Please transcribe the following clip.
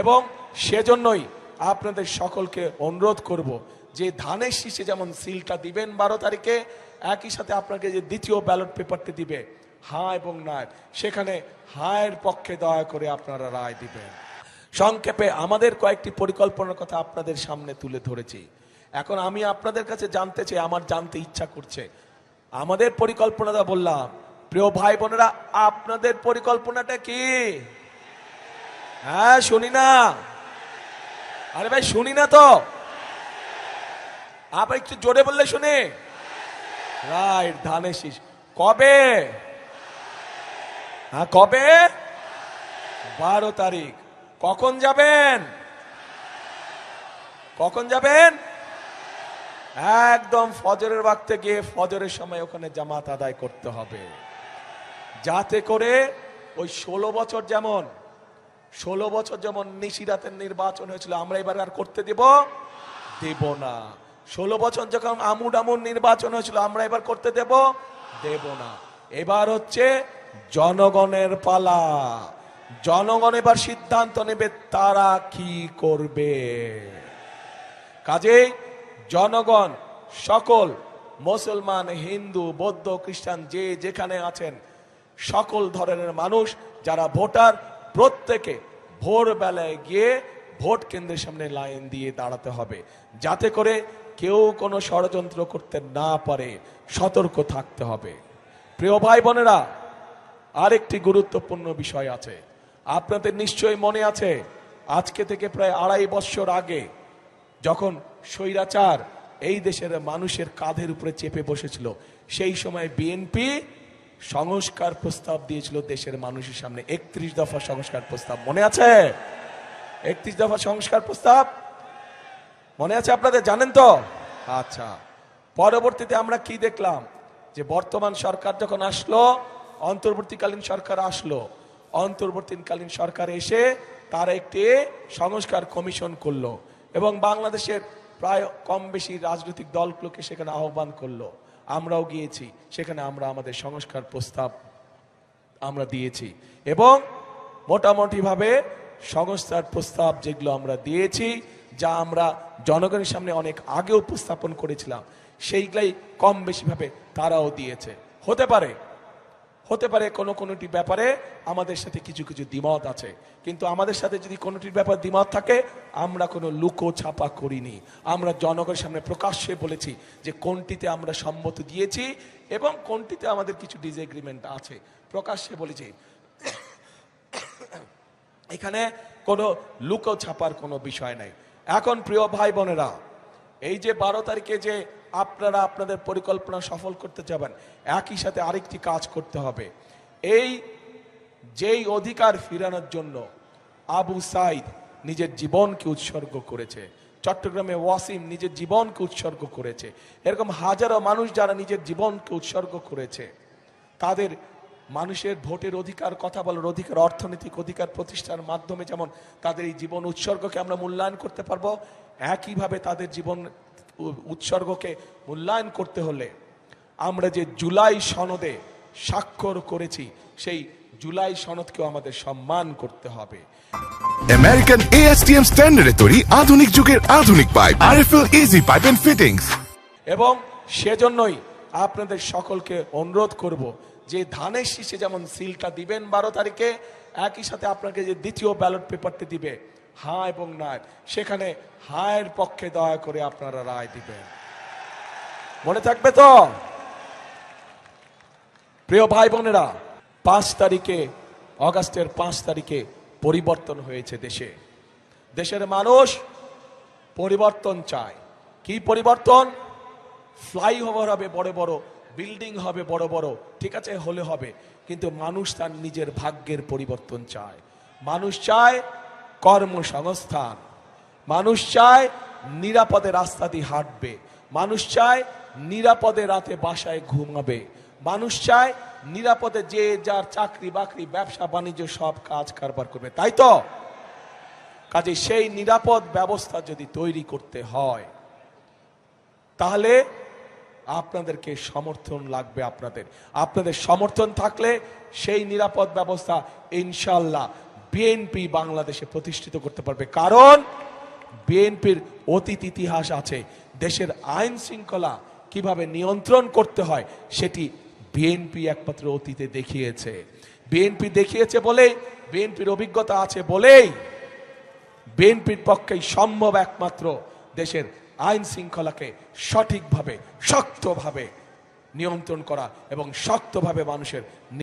এবং সেজন্যই আপনাদের সকলকে অনুরোধ করব যে ধানের শীষে যেমন সিলটা দিবেন বারো তারিখে, একই সাথে আপনাকে যে দ্বিতীয় ব্যালট পেপারটি দিবে হ্যাঁ এবং না সেখানে হায়ের পক্ষে দয়া করে আপনারা রায় দিবেন। সংক্ষেপে আমাদের কয়েকটি পরিকল্পনার কথা আপনাদের সামনে তুলে ধরেছি। এখন আমি আপনাদের কাছে জানতে চাই, আমার জানতে ইচ্ছা করছে। আমাদের পরিকল্পনাটা বললাম, প্রিয় ভাই বোনেরা, আপনাদের পরিকল্পনাটা কি? হ্যাঁ শুনি না। আরে ভাই, শুনি না তো। আবার একটু জোরে বললে শুনে। রাইট ধানের শীষ। কবে? হ্যাঁ কবে? বারো তারিখ। কখন যাবেন? কখন যাবেন? একদম ফজরের বাক্তে গিয়ে ফজরের সময় ওখানে জামাত আদায় করতে হবে। যাতে করে ওই ষোলো বছর যেমন ষোলো বছর যেমন নিশিরাতের নির্বাচন হয়েছিল, আমরা এবার আর করতে দেব? দেব না। ষোলো বছর যখন আমুড আমুর নির্বাচন হয়েছিল, আমরা এবার করতে দেব? দেব না। এবার হচ্ছে জনগণের পালা। জনগণ এবার সিদ্ধান্ত নেবে তারা কি করবে। কাজেই জনগণ, সকল মুসলমান, হিন্দু, বৌদ্ধ, খ্রিস্টান, যে যেখানে আছেন, সকল ধরনের মানুষ, যারা ভোটার প্রত্যেকে ভোরবেলায় গিয়ে ভোট কেন্দ্রের সামনে লাইন দিয়ে দাঁড়াতে হবে। যাতে করে কেউ কোনো ষড়যন্ত্র করতে না পারে, সতর্ক থাকতে হবে। প্রিয় ভাই বোনেরা আরেকটি গুরুত্বপূর্ণ বিষয় আছে। আপনাদের নিশ্চয়ই মনে আছে, আজকে থেকে প্রায় আড়াই বছর আগে যখন স্বৈরাচার এই দেশের মানুষের কাঁধের উপরে চেপে বসেছিল, সেই সময় বিএনপি সংস্কার প্রস্তাব দিয়েছিল দেশের মানুষের সামনে। একত্রিশ দফা সংস্কার প্রস্তাব, মনে আছে? একত্রিশ দফা সংস্কার প্রস্তাব? মনে আছে আপনাদের, জানেন তো? আচ্ছা পরবর্তীতে আমরা কি দেখলাম? যে বর্তমান সরকার যখন আসলো, অন্তর্বর্তীকালীন সরকার আসলো। অন্তর্বর্তীকালীন সরকার এসে তারা একটি সংস্কার কমিশন করল এবং বাংলাদেশের প্রায় কম বেশি রাজনৈতিক দলগুলোকে সেখানে আহ্বান করল। আমরাও গিয়েছি, সেখানে আমরা আমাদের সংস্কার প্রস্তাব আমরা দিয়েছি। এবং মোটামুটিভাবে সংস্থার প্রস্তাব যেগুলো আমরা দিয়েছি, যা আমরা জনগণের সামনে অনেক আগে উপস্থাপন করেছিলাম, সেইগুলাই কম বেশিভাবে তারাও দিয়েছে। হতে পারে হতে পারে কোনো কোনোটি ব্যাপারে আমাদের সাথে কিছু কিছু দ্বিমত আছে। কিন্তু আমাদের সাথে যদি কোনোটির ব্যাপার দ্বিমত থাকে, আমরা কোনো লুকো ছাপা করিনি। আমরা জনগণের সামনে প্রকাশ্যে বলেছি যে কোনটিতে আমরা সম্মত দিয়েছি এবং কোনটিতে আমাদের কিছু ডিসএগ্রিমেন্ট আছে। প্রকাশ্যে বলেছি। এখানে কোনো লুকো ছাপার কোনো বিষয় নাই। এখন প্রিয় ভাই বোনেরা, এই যে বারো তারিখে যে আপনারা আপনাদের পরিকল্পনা সফল করতে যাবেন। একই সাথে আরেকটি কাজ করতে হবে। এই যেই অধিকার ফিরানোর জন্য আবু সাইদ নিজের জীবনকে উৎসর্গ করেছে, চট্টগ্রামে ওয়াসিম নিজের জীবনকে উৎসর্গ করেছে, এরকম হাজারো মানুষ যারা নিজের জীবনকে উৎসর্গ করেছে, তাদের মানুষের ভোটের অধিকার, কথা বলার অধিকার, অর্থনৈতিক অধিকার প্রতিষ্ঠার মাধ্যমে যেমন তাদের এই জীবন উৎসর্গকে আমরা মূল্যায়ন করতে পারব, একইভাবে তাদের জীবন উৎসর্গকে মূল্যায়ন করতে হলে আমরা যে জুলাই সনদে স্বাক্ষর করেছি সেই জুলাই সনদকেও আমাদের সম্মান করতে হবে। আমেরিকান এএসটিএম স্ট্যান্ডার্ডে তৈরি আধুনিক যুগের আধুনিক pipe RFL easy pipe and fittings এবং সেজন্যই আপনাদের সকলকে অনুরোধ করব যে ধানের শীষে যেমন সিলটা দিবেন বারো তারিখে একই সাথে আপনাকে যে দ্বিতীয় ব্যালট পেপারটি দিবে হ্যাঁ এবং না সেখানে হায়ের পক্ষে দয়া করে আপনারা রায় দিবেন। মনে থাকবে তো? প্রিয় ভাই বোনেরা, পাঁচ তারিখে, অগাস্টের পাঁচ তারিখে পরিবর্তন হয়েছে দেশে। দেশের মানুষ পরিবর্তন চায়। কি পরিবর্তন? ফ্লাইওভার হবে বড় বড়, বিল্ডিং হবে বড় বড়, ঠিক আছে, হলে হবে। কিন্তু মানুষ তার নিজের ভাগ্যের পরিবর্তন চায়। মানুষ চায় কর্মসংস্থান। মানুষ চায় নিরাপদে রাস্তা দিয়ে হাঁটবে। মানুষ চায় নিরাপদে রাতে বাসায় ঘুমাবে। মানুষ চায় নিরাপদে যে যার চাকরি বাকরি, ব্যবসা, বাণিজ্য সব কাজ কারবার করবে। তাই তো? কাজে সেই নিরাপদ ব্যবস্থা যদি তৈরি করতে হয়, তাহলে আপনাদেরকে সমর্থন লাগবে আপনাদের। আপনাদের সমর্থন থাকলে সেই নিরাপদ ব্যবস্থা ইনশাল্লাহ বিএনপি বাংলাদেশে প্রতিষ্ঠিত করতে পারবে। কারণ বিএনপির অতীত ইতিহাস আছে। দেশের আইন শৃঙ্খলা কীভাবে নিয়ন্ত্রণ করতে হয়, সেটি বিএনপি একমাত্র অতীতে দেখিয়েছে। বিএনপি দেখিয়েছে বলেই, বিএনপির অভিজ্ঞতা আছে বলেই, বিএনপির পক্ষেই সম্ভব একমাত্র দেশের আইন শৃঙ্খলাকে সঠিকভাবে, শক্তভাবে নিয়ন্ত্রণ করা এবং শক্তভাবে মানুষের